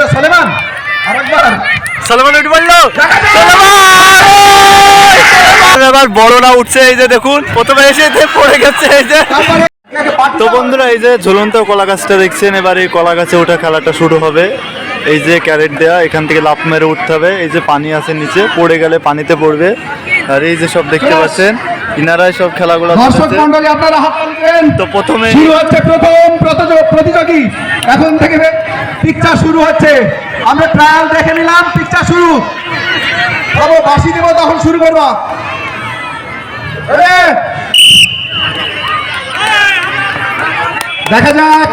এটা সলেমান? আরেকবার। সালমান উঠে পড়ল! এবার বড়রা উঠছে এই যে দেখুন প্রথমে এসে পড়ে গেছে এই যে। তো বন্ধুরা এই যে ঝুলন্ত কলা গাছটা দেখছেন এবার এই কলা গাছে ওঠা খেলাটা শুরু হবে। এই যে ক্যারেট দেয়া এখান থেকে লাফ মেরে উঠতে হবে। এই যে পানি আছে নিচে পড়ে গেলে পানিতে পড়বে। আর এই যে সব দেখতে পাচ্ছেন ইনারাই সব খেলাগুলো দর্শক মন্ডলী আপনারা হাত তুলবেন। তো প্রথমে শুরু হচ্ছে প্রথম প্রতিযোগ- এখন থেকে পিকচার শুরু হচ্ছে। আমরা ট্রায়াল দেখে নিলাম পিকচার শুরু। বাবু বাসি দেবো তখন শুরু করব! দেখা যাক।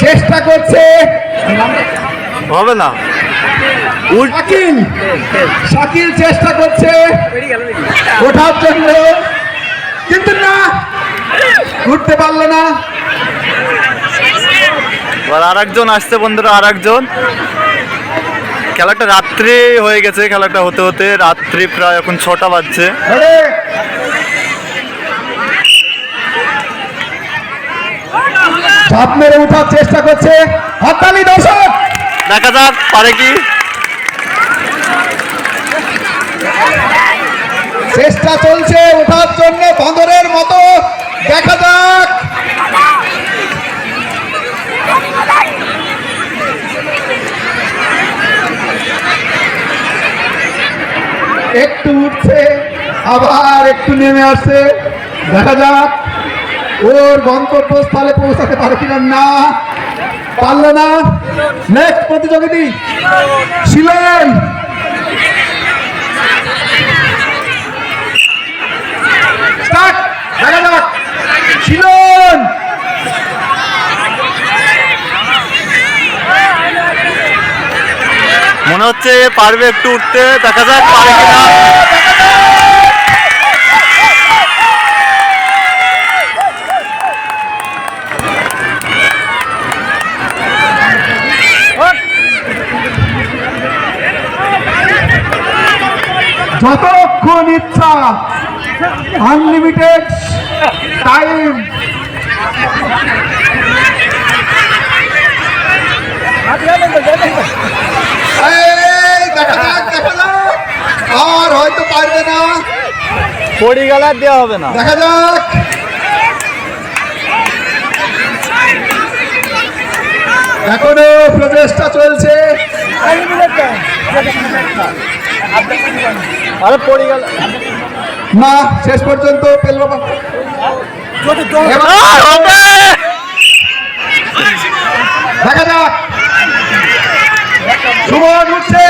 চেষ্টা করছে। হবে না। শাকিল! শাকিল চেষ্টা করছে। ওঠার জন্য। কিন্তু না উঠতে পারল না। এবার আর একজন আসছে বন্ধুরা আর একজন খেলাটা রাত্রি হয়ে গেছে খেলাটা হতে হতে। রাত্রি প্রায় এখন ছটা বাজছে! ঝাঁপ মেরে উঠার চেষ্টা করছে। হাততালি দর্শক! দেখা যাক পারে কি? চেষ্টা চলছে ওঠার জন্য বাঁদরের মতো। দেখা যাক। একটু উঠছে, আবার একটু নেমে আসছে। দেখা যাক, ওর গন্তব্যস্থলে পৌঁছাতে পারে কিনা না। পারল না। নেক্সট প্রতিযোগিতা ছিলেন স্টার্ট দেখা যাক। ছিলেন মনে হচ্ছে পারবে একটু উঠতে দেখা যাক পারে কিনা। যতক্ষণ ইচ্ছা আনলিমিটেড টাইম আর হয়তো পারবে না। পড়ি গেলে আর দেওয়া হবে না। দেখা যাক। এখনও প্রচেষ্টা চলছে। আরে পড়ি গেল না শেষ পর্যন্ত পেল না। হবে দেখা যাক সুমন উঠছে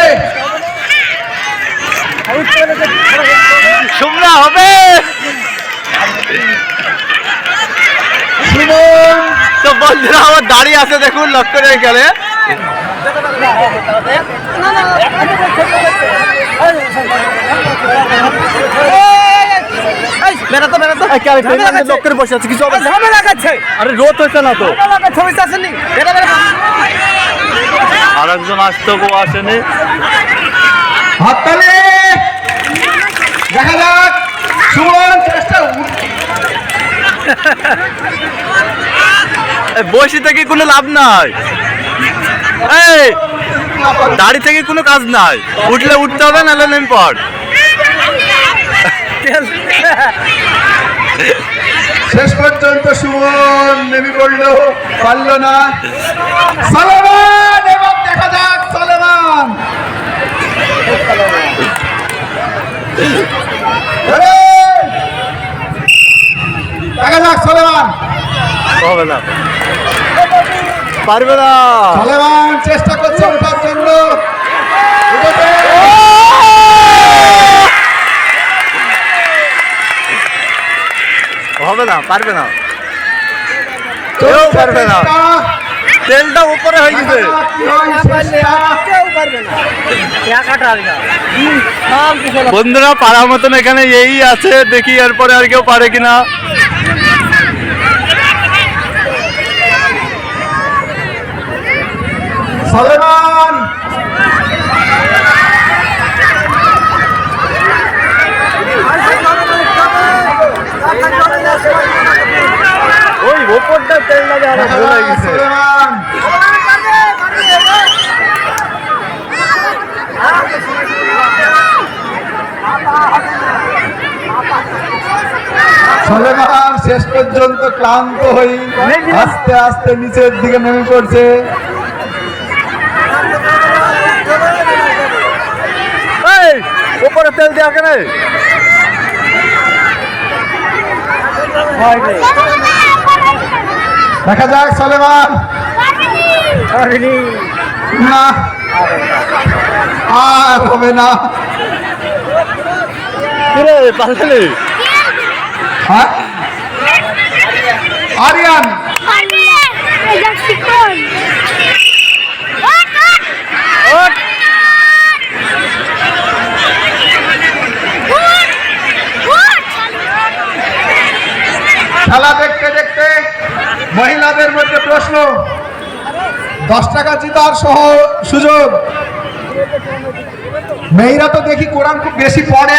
সুমনা হবে সুমন তো বন্ধুরা আমার দাঁড়িয়ে আছে দেখুন লক্ষ্য করে গেলে বসে আছে কিছু হবে না। ঝামেলা খাচ্ছে আরে রোদ হচ্ছে না তো? ছবি আসেনি আর একজন আসতো কেউ আসেনি। হাততালি। দেখা যাক সুমন চেষ্টা বসে থেকে কোনো লাভ নাই। এই দাড়ি থেকে কোনো কাজ নাই। উঠলে উঠতে হবে নাহলে নেমে পড়। শেষ পর্যন্ত সুমন নেমে পড়ল পারল না। সলেমান এবার দেখা যাক সলেমান! দেখা যাক সলেমান। হবে না। পারবে না। সলেমান চেষ্টা করছে ওঠার জন্য উঠেছে। হবে না পারবে না। কেউ পারবে না। তেলটা উপরে হয়ে গেছে। বন্ধুরা পারার মতন এখানে এই আছে দেখি এরপরে আর কেউ পারে কিনা। সলেমান! ওই ওপরটা তেল শেষ পর্যন্ত ক্লান্ত হই আস্তে আস্তে নিচের দিকে নেমে পড়ছে। ওপরে তেল দেওয়া কেন? দেখা যাক সলেমান। না। আর হবে না। কিরে পাল্টালি হ্যাঁ? আরিয়ান। খেলা দেখতে দেখতে মহিলাদের মধ্যে প্রশ্ন দশ টাকা জিতার সহ সুযোগ। মেয়েরা তো দেখি কোরআন খুব বেশি পড়ে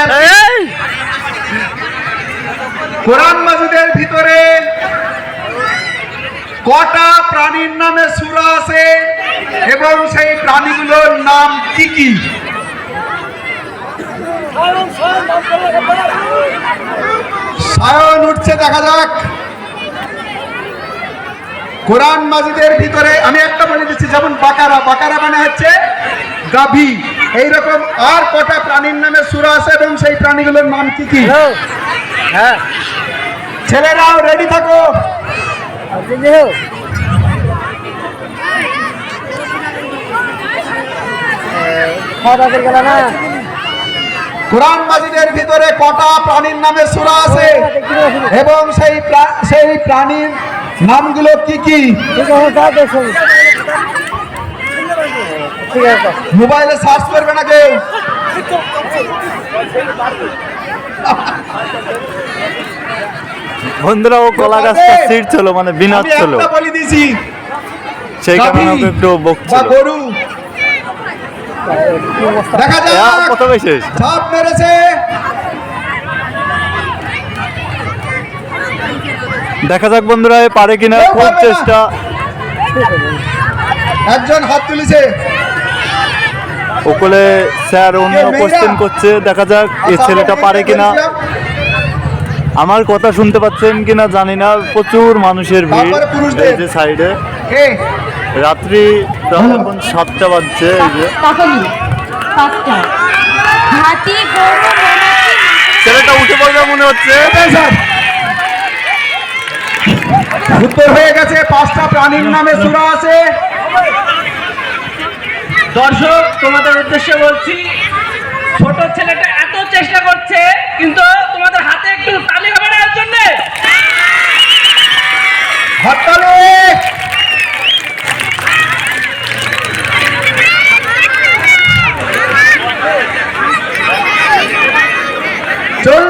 কোরআন মাজিদের ভিতরে কটা প্রাণীর নামে সুরা আছে এবং সেই প্রাণীগুলোর নাম কি কি? সায়ন উঠছে দেখা যাক। কোরআন মাজিদের ভিতরে আমি একটা বলে দিচ্ছি যেমন বাকারা বাকারা মানে হচ্ছে গাভী। এইরকম আর কটা প্রাণীর নামে সুরা আছে এবং সেই প্রাণীগুলোর নাম কি কি? হ্যাঁ। ছেলেরাও রেডি থাকো। খাওয়া দাওয়া করে গেল না? কোরআন মাজিদের ভিতরে কটা প্রাণীর নামে সূরা আছে? এবং সেই সেই প্রাণীর নামগুলো কি কি? মোবাইলে সার্চ করবে না কেউ বন্ধুরা ও কলা গাছটা সিট ছিল মানে বিনাশ ছিল বলে দিয়েছি সেই কারণে একটু বকছিল। গরু দেখা যাক। প্রথমে শেষ। মেরেছে। দেখা যাক বন্ধুরা পারে কিনা খুব চেষ্টা। একজন হাত তুলেছে। ওকলে স্যার অন্য কোশ্চেন করছে দেখা যাক এই আচ্ছা, ছেলেটা পারে কিনা। আমার কথা শুনতে পাচ্ছেন কিনা জানি না প্রচুর মানুষের ভিড়। এই যে সাইডে রাত্রি প্রায় এখন সাতটা বাজছে এই যে। ছেলেটা উঠে পড়বে মনে হচ্ছে। উত্তর হয়ে গেছে পাঁচটা প্রাণীর নামে সূরা আছে। দর্শক তোমাদের উদ্দেশ্যে বলছি ছোট ছেলেটা এত চেষ্টা করছে কিন্তু তোমাদের হাতে একটু তালি হবে না এর জন্য। হাততালি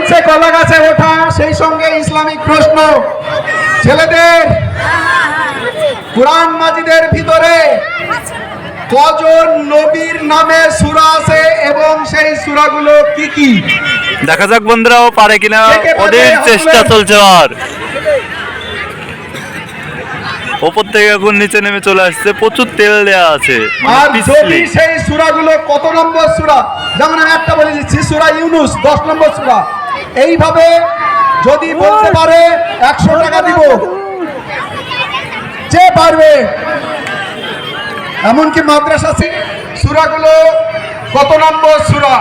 চলছে কলা গাছে ওঠা সেই সঙ্গে ইসলামিক প্রশ্ন। ছেলেদের কোরআন মাজিদের ভিতরে কজন নবীর নামে সূরা আছে এবং সেই সূরাগুলো কি কি? দেখা যাক বন্ধুরা ও পারে কিনা? ওদের চেষ্টা চলছে আর। ওপর থেকে এখন নিচে নেমে চলে আসছে। প্রচুর তেল দেয়া আছে। মানে আর। যদি সেই সূরাগুলো কত নম্বর সূরা? যেমন আমি একটা বলে দিচ্ছি সূরা ইউনুস দশ নম্বর সূরা। এইভাবে যদি বলতে পারে একশো টাকা দিব। যে পারবে। এমনকি মাদ্রাসা সুরাগুলো কত নম্বর সুরা?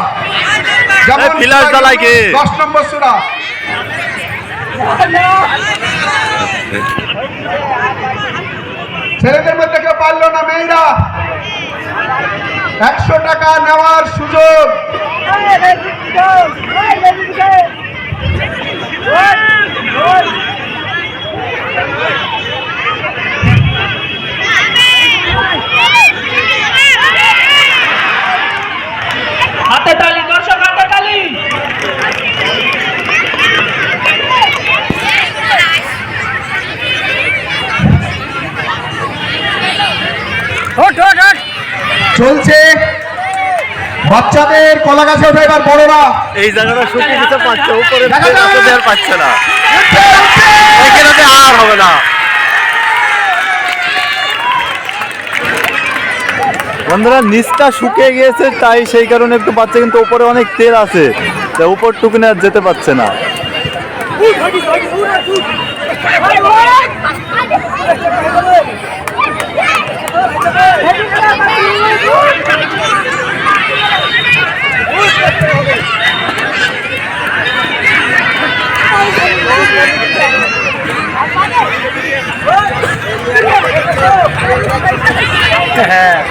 যেমন দশ নম্বর সূরা। ছেলেদের মধ্যে কেউ পারল না মেয়েরা। একশো টাকা নেওয়ার সুযোগ হাতে তালি দর্শক হাতে তালি ওঠ ওঠ ওঠ চলছে বাচ্চাদের কলা গাছে ওঠে এবার বড়রা এই জায়গাটা শুকিয়ে দিতে পারছে উপরে দেওয়ার পাচ্ছে না এখানে আর হবে না বন্ধুরা নিচটা শুকিয়ে গিয়েছে তাই সেই কারণে একটু পাচ্ছে কিন্তু উপরে অনেক তেল আছে তা উপর টুকুনে আর যেতে পারছে না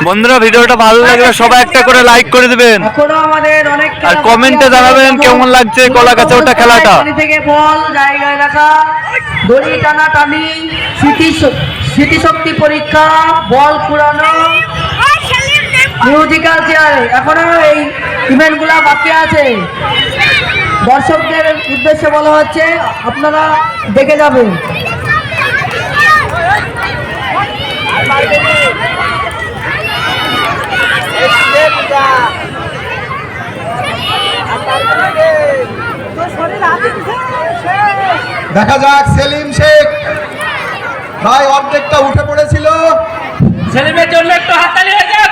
বন্ধুরা ভিডিওটা ভালো লাগলে সবাই একটা করে লাইক করে দিবেন। এখনও আমাদের অনেক আর কমেন্টে জানাবেন কেমন লাগছে কলা গাছে ওঠা খেলাটা থেকে বল জায়গায় রাখা দড়ি টানা টানি স্মৃতি স্মৃতিশক্তি পরীক্ষা বল কুড়ানো মিউজিক্যাল চেয়ার এখনও এই ইভেন্টগুলো বাকি আছে। দর্শকদের উদ্দেশ্যে বলা হচ্ছে আপনারা দেখে যাবেন। দেখা যাক সেলিম শেখ। ভাই অর্ধেকটা উঠে পড়েছিল। সেলিমের জন্য একটু হাততালি হয়ে যাক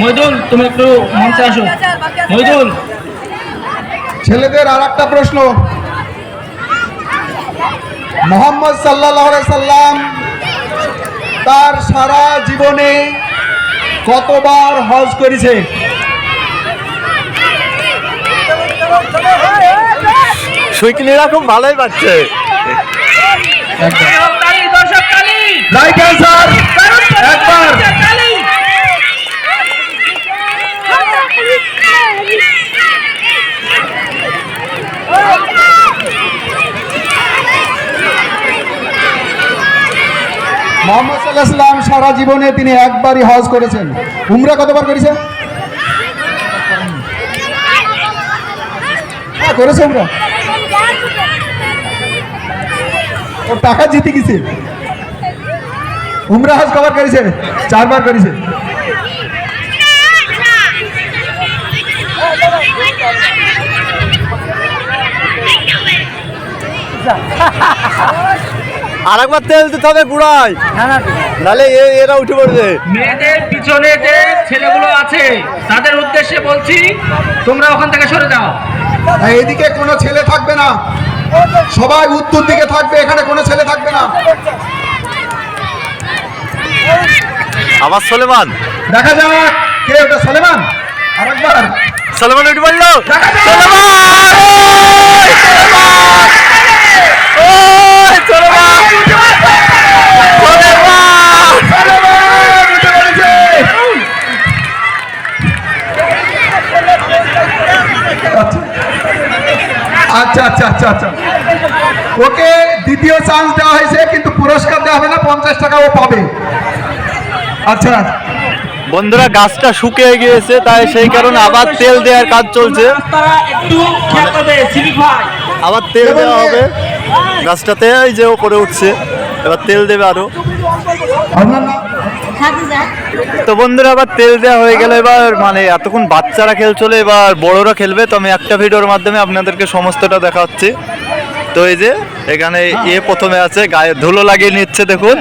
মইদুল তুমি একটু মঞ্চে আসো। মইদুল ছেলেদের আর একটা প্রশ্ন। মোহাম্মদ সাল্লাহ সাল্লাম তার সারা জীবনে কতবার হজ করেছে? সুইকিনিরা খুব ভালোই পাচ্ছে। মোহাম্মদ সাল্লাহ সারা জীবনে তিনি একবারই হজ করেছেন। উমরা কতবার করেছেন হ্যাঁ করেছে উমরা ও টাকা জিতে গেছে। উমরা হজ কবার করেছে চারবার করেছে। আর একবার তেল দিতে হবে গুড়াই নাহলে এ- এরা উঠে পড়বে। মেয়েদের পিছনে যে ছেলেগুলো আছে তাদের উদ্দেশ্যে বলছি তোমরা ওখান থেকে সরে যাও। এদিকে কোনো ছেলে থাকবে না। সবাই উত্তর দিকে থাকবে এখানে কোনো ছেলে থাকবে না। আবার সলেমান। দেখা যাক কে ওটা সলেমান? আরেকবার। সলেমান উঠে পড়ল! সলেমান! সলেমান উঠে পড়েছে। আচ্ছা আচ্ছা আচ্ছা আচ্ছা ওকে দ্বিতীয় চান্স দেওয়া হয়েছে কিন্তু পুরস্কার দেওয়া হবে না পঞ্চাশ টাকা ও পাবে। আচ্ছা। বন্ধুরা গাছটা শুকিয়ে গিয়েছে তাই সেই কারণে আবার তেল দেওয়ার কাজ চলছে। আবার তেল দেওয়া হবে। গাছটাতে এই যে করে উঠছে এবার তেল দেবে আরও। তো বন্ধুরা আবার তেল দেওয়া হয়ে গেলে এবার মানে এতক্ষণ বাচ্চারা খেলছিল এবার বড়রা খেলবে তো আমি একটা ভিডিওর মাধ্যমে আপনাদেরকে সমস্তটা দেখাচ্ছি। তো এই যে এখানে এ প্রথমে আছে গায়ে ধুলো লাগিয়ে নিচ্ছে দেখুন।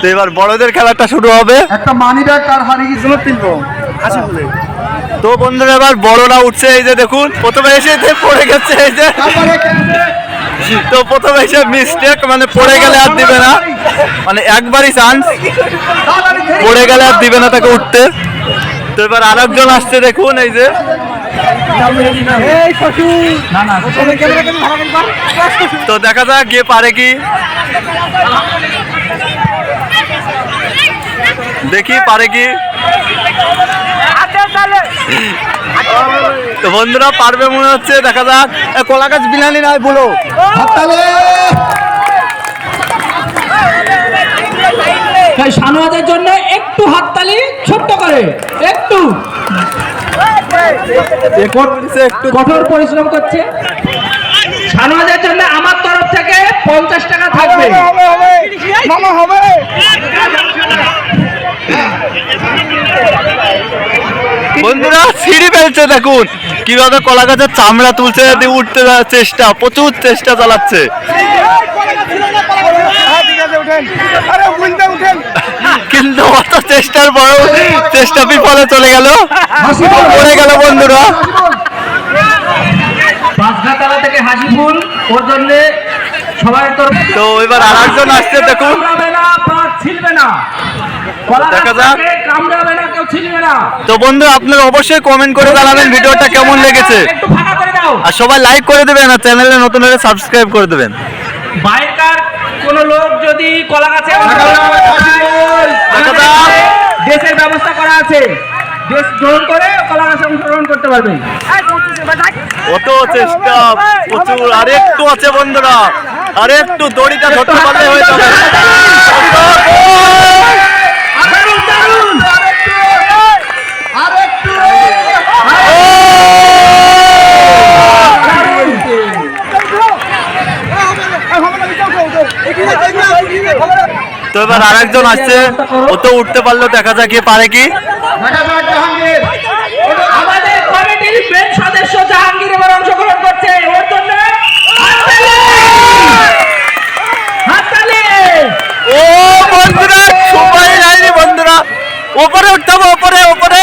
তো এবার বড়দের খেলাটা শুরু হবে। একটা মানি ব্যাগ কার হারিয়ে গেছিল তিনবো তো বন্ধুরা এবার বড়রা উঠছে এই যে দেখুন প্রথমে এসে যে পড়ে গেছে এই যে। তো প্রথমে এসে মিস্টেক মানে পড়ে গেলে আর দিবে না। মানে একবারই চান্স পড়ে গেলে আর দিবে না তাকে উঠতে। তো এবার আরেকজন আসছে দেখুন এই যে। তো দেখা যাক গিয়ে পারে কি। দেখি পারে কি। তো বন্ধুরা পারবে মনে হচ্ছে দেখা যাক। কলা গাছ বিলানি নয় বলো। হাততালি। তাই শানুয়াদের জন্য একটু হাততালি ছোট্ট করে। একটু। কঠোর পরিশ্রম করছে। শানুয়াদের জন্য আমার তরফ থেকে পঞ্চাশ টাকা থাকবে। হবে বন্ধুরা সিঁড়ি ফেলছে দেখুন। কীভাবে কলা গাছের চামড়া তুলছে দিয়ে উঠতে যাওয়ার চেষ্টা প্রচুর চেষ্টা চালাচ্ছে। হ্যাঁ ঠিক আছে উঠেন। আরে উঠেন। কিন্তু অত চেষ্টার পরেও চেষ্টা বিফলে চলে গেল। পড়ে গেল বন্ধুরা। থেকে ওর জন্য তো এবার আর একজন আসছে দেখুন। তো বন্ধু আপনারা অবশ্যই কমেন্ট করে জানাবেন ভিডিওটা কেমন লেগেছে। আর সবাই লাইক করে দেবেন আর চ্যানেলে নতুন হলে সাবস্ক্রাইব করে দেবেন। কোন লোক যদি কলা গাছে দেশের ব্যবস্থা করা আছে দেশ গ্রহণ করে কলা গাছে অংশগ্রহণ করতে পারবে কত চেষ্টা প্রচুর আরেকটু আছে বন্ধুরা আর একটু দড়িটা ধরতে পারলে হয়ে যাবে দারুণ, দারুণ। আরেকটু তো এবার আরেকজন আসছে। ও তো উঠতে পারল দেখা যাক পারে কি। দেখা যাক জাহাঙ্গীর আমাদের কমিটির সদস্য জাহাঙ্গীর এবার অংশগ্রহণ করছে। ওর জন্য হাততালি! হাততালি! ও বন্ধুরা সবাই যায়নি বন্ধুরা। ওপরে উঠতে হবে ওপরে ওপরে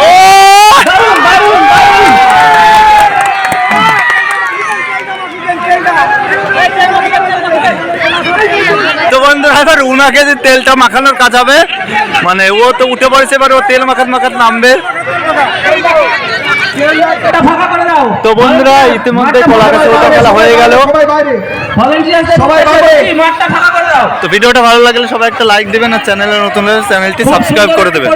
ও দারুণ, দারুণ, দারুণ। তো বন্ধুরা এবার উনাকে যে তেলটা মাখানোর কাজ হবে মানে ও তো উঠে পড়েছে এবার ও তেল মাখাত মাখাত নামবে। তো বন্ধুরা ইতিমধ্যে কলা খেলা হয়ে গেল। তো ভিডিওটা ভালো লাগলে সবাই একটা লাইক দেবেন আর চ্যানেলের নতুন চ্যানেলটি সাবস্ক্রাইব করে দেবেন।